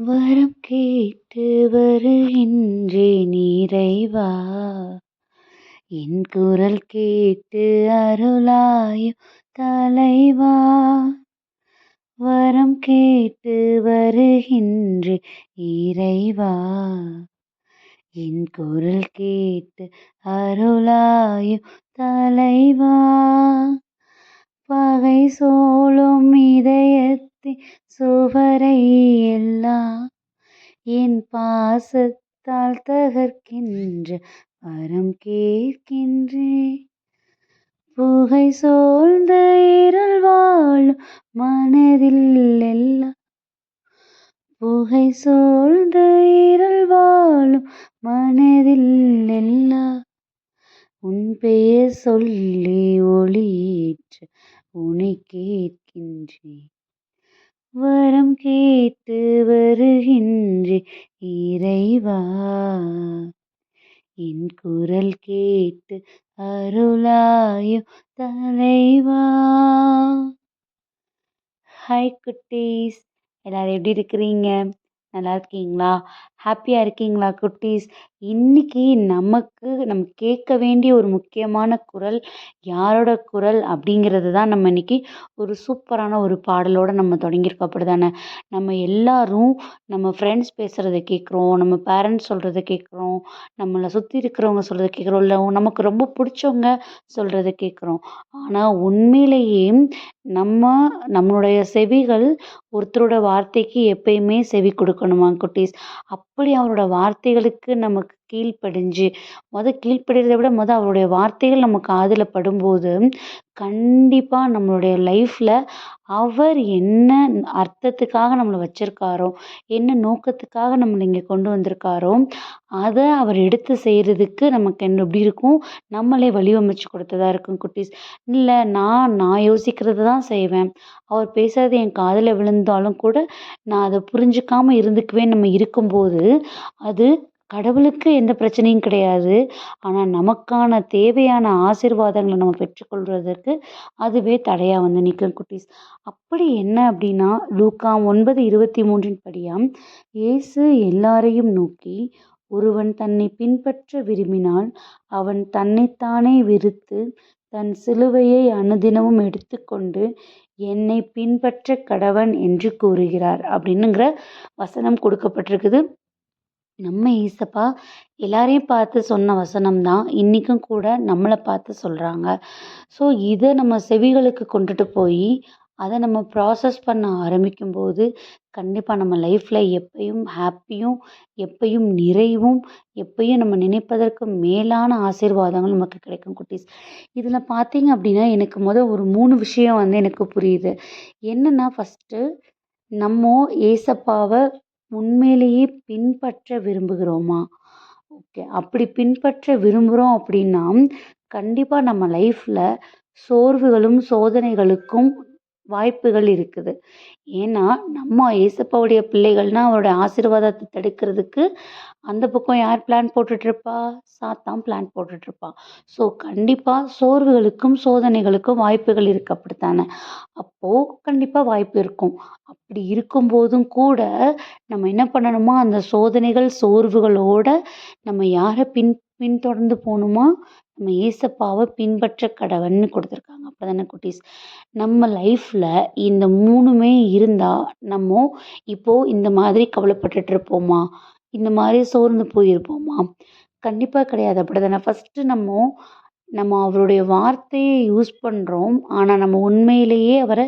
வரம் கேட்டு வருகின்றேன் இறைவா என் குரல் கேட்டு அருளாயும் தலைவா? வரம் கேட்டு வருகின்றேன் இறைவா? என் குரல் கேட்டு அருளாயும் தலைவா? பகை சோழும் இதயத்தின் சுவரை பாசத்தால் தகர்க்கின்ற வரம் கேட்கின்றே. புகை சோழ்ந்த இருள் வாழும் மனதில் எல்லாம் புகை சோழ்ந்த இருள் வாழும் மனதில் எல்லாம் உன் பெயர் சொல்லி ஒளியேற்ற உனை கேட்கின்றேன் வரம் கேட்டு வருகின்றேன் இறைவா. என் குரல் கேட்டு அருளாயோ தலைவா. ஹாய் குட்டீஸ். எல்லாரும் எப்படி இருக்கிறீங்க? நல்லா இருக்கீங்களா? ஹாப்பியாக இருக்கீங்களா குட்டீஸ்? இன்னைக்கு நமக்கு நம்ம கேட்க வேண்டிய ஒரு முக்கியமான குரல் யாரோட குரல் அப்படிங்கிறது தான் நம்ம இன்னைக்கு ஒரு சூப்பரான ஒரு பாடலோடு நம்ம தொடங்கியிருக்கோம். அப்படி தானே நம்ம எல்லாரும் நம்ம ஃப்ரெண்ட்ஸ் பேசுகிறத கேட்குறோம் நம்ம பேரண்ட்ஸ் சொல்கிறத கேட்குறோம் நம்மளை சுற்றி இருக்கிறவங்க சொல்கிறத கேட்குறோம் இல்லை நமக்கு ரொம்ப பிடிச்சவங்க சொல்கிறத கேட்குறோம். ஆனால் உண்மையிலேயே நம்ம நம்மளுடைய செவிகள் ஒருத்தரோட வார்த்தைக்கு எப்பயுமே செவி கொடுக்கணுமா குட்டீஸ்? அப் அப்படி அவரோட வார்த்தைகளுக்கு நமக்கு கீழ்ப்படிஞ்சு. மொதல் கீழ்ப்படிகிறத விட மொதல் அவருடைய வார்த்தைகள் நம்ம காதில் படும்போது கண்டிப்பாக நம்மளுடைய லைஃப்பில் அவர் என்ன அர்த்தத்துக்காக நம்மளை வச்சுருக்காரோ என்ன நோக்கத்துக்காக நம்மளை இங்கே கொண்டு வந்திருக்காரோ அதை அவர் எடுத்து செய்கிறதுக்கு நமக்கு என்ன எப்படி இருக்கும்? நம்மளே வழிவமைச்சு கொடுத்ததா இருக்கும் குட்டீஸ். இல்லை நான் நான் யோசிக்கிறது தான் செய்வேன். அவர் பேசுகிறது என் காதில் விழுந்தாலும் கூட நான் அதை புரிஞ்சுக்காமல் இருந்துக்குவேன் நம்ம இருக்கும்போது அது கடவுளுக்கு எந்த பிரச்சனையும் கிடையாது. ஆனால் நமக்கான தேவையான ஆசீர்வாதங்களை நம்ம பெற்றுக்கொள்வதற்கு அதுவே தடையாக வந்து நிற்கும் குட்டீஸ். அப்படி என்ன அப்படின்னா லூக்கா ஒன்பது இருபத்தி மூன்றின் படியாம் இயேசு எல்லாரையும் நோக்கி ஒருவன் தன்னை பின்பற்ற விரும்பினால் அவன் தன்னைத்தானே விருத்து தன் சிலுவையை அனுதினமும் எடுத்துக்கொண்டு என்னை பின்பற்ற கடவன் என்று கூறுகிறார் அப்படின்னுங்கிற வசனம் கொடுக்கப்பட்டிருக்குது. நம்ம ஏசப்பா எல்லாரையும் பார்த்து சொன்ன வசனம் தான் இன்றைக்கும் கூட நம்மளை பார்த்து சொல்கிறாங்க ஸோ இதை நம்ம செவிகளுக்கு கொண்டுட்டு போய் அதை நம்ம ப்ராசஸ் பண்ண ஆரம்பிக்கும்போது கண்டிப்பாக நம்ம லைஃப்பில் எப்பயும் ஹாப்பியும் எப்பயும் நிறைவும் எப்பயும் நம்ம நினைப்பதற்கு மேலான ஆசீர்வாதங்கள் நமக்கு கிடைக்கும் குட்டீஸ். இதில் பார்த்தீங்க அப்படின்னா எனக்கு மொதல் ஒரு மூணு விஷயம் வந்து எனக்கு புரியுது. என்னென்னா ஃபஸ்ட்டு நம்ம ஏசப்பாவை உண்மையிலேயே பின்பற்ற விரும்புகிறோமா? ஓகே அப்படி பின்பற்ற விரும்புகிறோம் அப்படின்னா கண்டிப்பாக நம்ம லைஃப்பில் சோர்வுகளும் சோதனைகளுக்கும் வாய்ப்புகள் இருக்குது. ஏன்னா நம்ம ஏசப்பாவுடைய பிள்ளைகள்னால் அவருடைய ஆசீர்வாதத்தை தடுக்கிறதுக்கு அந்த பக்கம் யார் பிளான் போட்டுட்ருப்பா? சாத்தான் பிளான் போட்டுட்ருப்பா. ஸோ கண்டிப்பாக சோர்வுகளுக்கும் சோதனைகளுக்கும் வாய்ப்புகள் இருக்குது அப்படித்தானே? அப்போது கண்டிப்பாக வாய்ப்பு இருக்கும். அப்படி இருக்கும்போதும் கூட நம்ம என்ன பண்ணணுமோ? அந்த சோதனைகள் சோர்வுகளோட நம்ம யாரை பின் பின்தொடர்ந்து போகணுமா? நம்ம ஏசப்பாவை பின்பற்ற கடவன்னு கொடுத்துருக்காங்க. அப்போ தானே குட்டீஸ்? நம்ம லைஃப்பில் இந்த மூணுமே இருந்தால் நம்ம இப்போது இந்த மாதிரி கவலைப்பட்டுட்டு இருப்போமா? இந்த மாதிரி சோர்ந்து போயிருப்போமா? கண்டிப்பாக கிடையாது. அப்படி தானே ஃபஸ்ட்டு நம்ம நம்ம அவருடைய வார்த்தையை யூஸ் பண்ணுறோம் ஆனால் நம்ம உண்மையிலேயே அவரை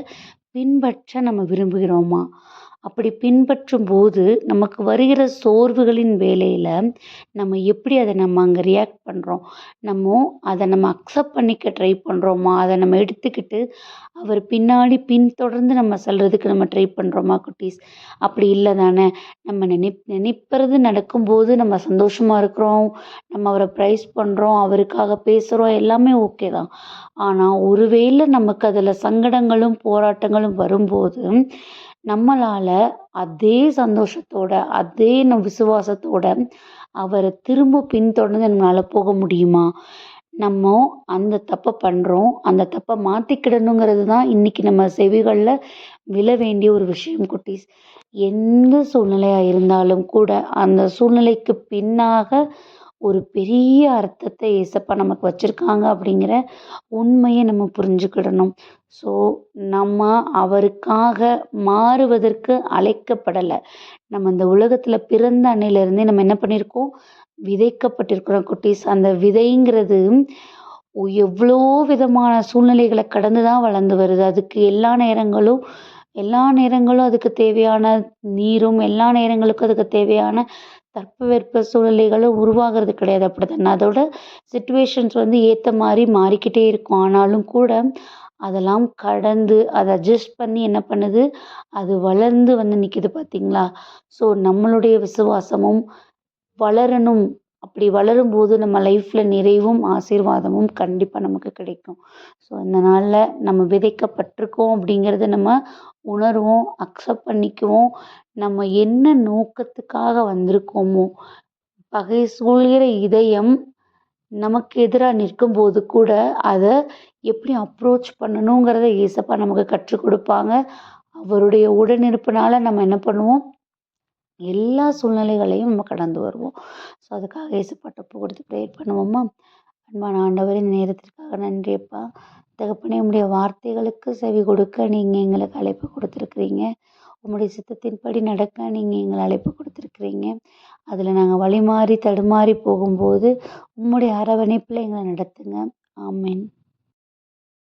பின்பற்ற நம்ம விரும்புகிறோமா? அப்படி பின்பற்றும் போது நமக்கு வருகிற சோர்வுகளின் வேலையில் நம்ம எப்படி அதை நம்ம அங்கே ரியாக்ட் பண்ணுறோம் நம்ம அதை நம்ம அக்செப்ட் பண்ணிக்க ட்ரை பண்ணுறோமா அதை நம்ம எடுத்துக்கிட்டு அவர் பின்னாடி பின்தொடர்ந்து நம்ம செல்றதுக்கு நம்ம ட்ரை பண்ணுறோமா குட்டீஸ்? அப்படி இல்லை தானே? நம்ம நினைப் நினைப்பது நடக்கும்போது நம்ம சந்தோஷமாக இருக்கிறோம். நம்ம அவரை ப்ரைஸ் பண்ணுறோம் அவருக்காக பேசுகிறோம் எல்லாமே ஓகே தான். ஆனால் ஒருவேளை நமக்கு அதில் சங்கடங்களும் போராட்டங்களும் வரும்போது நம்மளால் அதே சந்தோஷத்தோட அதே நம் விசுவாசத்தோட அவரை திரும்ப பின்தொடர்ந்து நம்மளால் போக முடியுமா? நம்ம அந்த தப்பை பண்ணுறோம் அந்த தப்பை மாற்றிக்கிடணுங்கிறது தான் இன்றைக்கி நம்ம செவிகளில் விழ வேண்டிய ஒரு விஷயம் குட்டீஸ். எந்த சூழ்நிலையாக இருந்தாலும் கூட அந்த சூழ்நிலைக்கு பின்னாக ஒரு பெரிய அர்த்தத்தை ஏசப்பா நமக்கு வச்சுருக்காங்க அப்படிங்கிற உண்மையை நம்ம புரிஞ்சுக்கிடணும். ஸோ நம்ம அவருக்காக மாறுவதற்கு அழைக்கப்படலை. நம்ம இந்த உலகத்தில் பிறந்த அன்னையிலேருந்தே நம்ம என்ன பண்ணியிருக்கோம்? விதைக்கப்பட்டிருக்கிறோம் குட்டீஸ். அந்த விதைங்கிறது எவ்வளோ விதமான சூழ்நிலைகளை கடந்து தான் வளர்ந்து வருது. அதுக்கு எல்லா நேரங்களும் எல்லா நேரங்களும் அதுக்கு தேவையான நீரும் எல்லா நேரங்களுக்கும் அதுக்கு தேவையான தட்பவெப்ப சூழ்நிலைகளும் உருவாகிறது கிடையாது அப்படி தானே அதோட சுச்சுவேஷன்ஸ் வந்து ஏற்ற மாதிரி மாறிக்கிட்டே இருக்கும். ஆனாலும் கூட அதெல்லாம் கடந்து அதை அட்ஜஸ்ட் பண்ணி என்ன பண்ணுது? அது வளர்ந்து வந்து நிற்கிது பார்த்தீங்களா ஸோ நம்மளுடைய விசுவாசமும் வளரணும். அப்படி வளரும்போது நம்ம லைஃப்பில் நிறைவும் ஆசீர்வாதமும் கண்டிப்பாக நமக்கு கிடைக்கும். ஸோ இந்த நாளில் நம்ம விதைக்கப்பட்டிருக்கோம் அப்படிங்கிறத நம்ம உணர்வோம் அக்செப்ட் பண்ணிக்குவோம். நம்ம என்ன நோக்கத்துக்காக வந்திருக்கோமோ பகை சூழ்கிற இதயம் நமக்கு எதிராக நிற்கும்போது கூட அதை எப்படி அப்ரோச் பண்ணணுங்கிறத ஏசப்பா நமக்கு கற்றுக் கொடுப்பாங்க. அவருடைய உடனிருப்பினால் நம்ம என்ன பண்ணுவோம்? எல்லா சூழ்நிலைகளையும் நம்ம கடந்து வருவோம். ஸோ அதுக்காக ஏசப்பாட்ட கொடுத்து ப்ரேயர் பண்ணுவோமா? அன்பான ஆண்டவர் இந்த நேரத்திற்காக நன்றியப்பா. தகப்பனே உங்களுடைய வார்த்தைகளுக்கு செவி கொடுக்க நீங்கள் எங்களுக்கு அழைப்பு கொடுத்துருக்குறீங்க. உங்களுடைய சித்தத்தின்படி நடக்க நீங்கள் எங்களை அழைப்பு கொடுத்துருக்குறீங்க. அதில் நாங்கள் வழிமாறி தடுமாறி போகும்போது உம்முடைய அரவணைப்பில் எங்களை நடத்துங்க. ஆமீன்.